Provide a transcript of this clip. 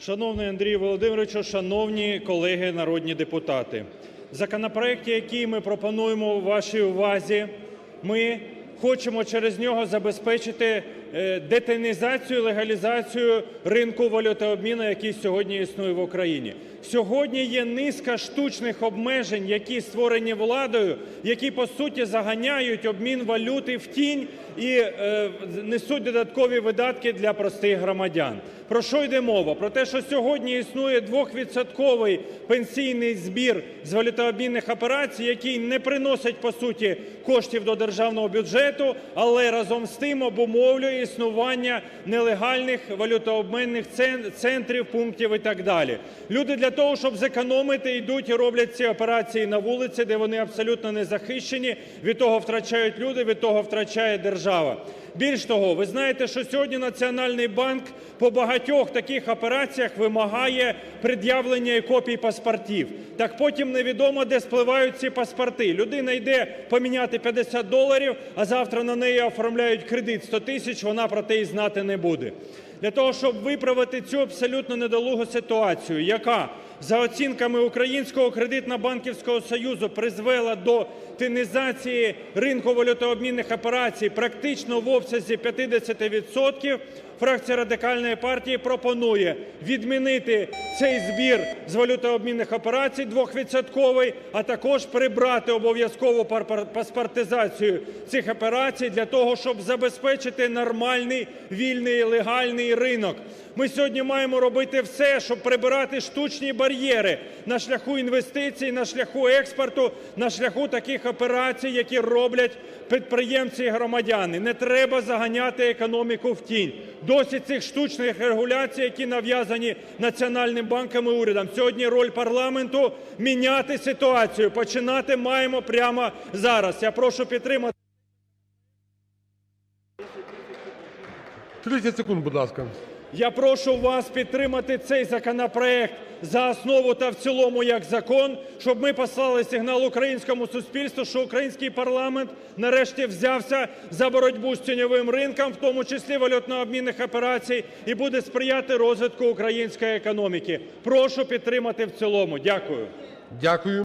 Шановний Андрію Володимировичу, шановні колеги народні депутати! В законопроекті, який ми пропонуємо вашій увазі, ми хочемо через нього забезпечити детінізацію, легалізацію ринку валютообміну, який сьогодні існує в Україні. Сьогодні є низка штучних обмежень, які створені владою, які по суті заганяють обмін валюти в тінь і е, несуть додаткові видатки для простих громадян. Про що йде мова? Про те, що сьогодні існує двохвідсотковий пенсійний збір з валютообмінних операцій, який не приносить по суті коштів до державного бюджету, але разом з тим обумовлює існування нелегальних валютообмінних центрів, пунктів і так далі. Люди для того, щоб зекономити, йдуть і роблять ці операції на вулиці, де вони абсолютно не захищені. Від того втрачають люди, від того втрачає держава. Більш того, ви знаєте, що сьогодні Національний банк по багатьох таких операціях вимагає пред'явлення і копій паспортів. Так потім невідомо, де спливають ці паспорти. Людина йде поміняти 50 доларів, а завтра на неї оформляють кредит 100 тисяч, вона про те і знати не буде. Для того, щоб виправити цю абсолютно недолугу ситуацію, яка за оцінками Українського кредитно-банківського союзу призвела до тінізації ринку валютообмінних операцій практично в обсязі 50 відсотків, фракція Радикальної партії пропонує відмінити цей збір з валютообмінних операцій двохвідсотковий, а також прибрати обов'язкову паспортизацію цих операцій для того, щоб забезпечити нормальний, вільний, легальний ринок. Ми сьогодні маємо робити все, щоб прибирати штучні бар'єри на шляху інвестицій, на шляху експорту, на шляху таких операцій, які роблять підприємці і громадяни. Не треба заганяти економіку в тінь. Досить цих штучних регуляцій, які нав'язані Національним банком і урядом. Сьогодні роль парламенту – міняти ситуацію. Починати маємо прямо зараз. Я прошу підтримати. 30 секунд, будь ласка. Я прошу вас підтримати цей законопроект за основу та в цілому як закон, щоб ми послали сигнал українському суспільству, що український парламент нарешті взявся за боротьбу з тіньовим ринком, в тому числі валютно-обмінних операцій, і буде сприяти розвитку української економіки. Прошу підтримати в цілому. Дякую. Дякую.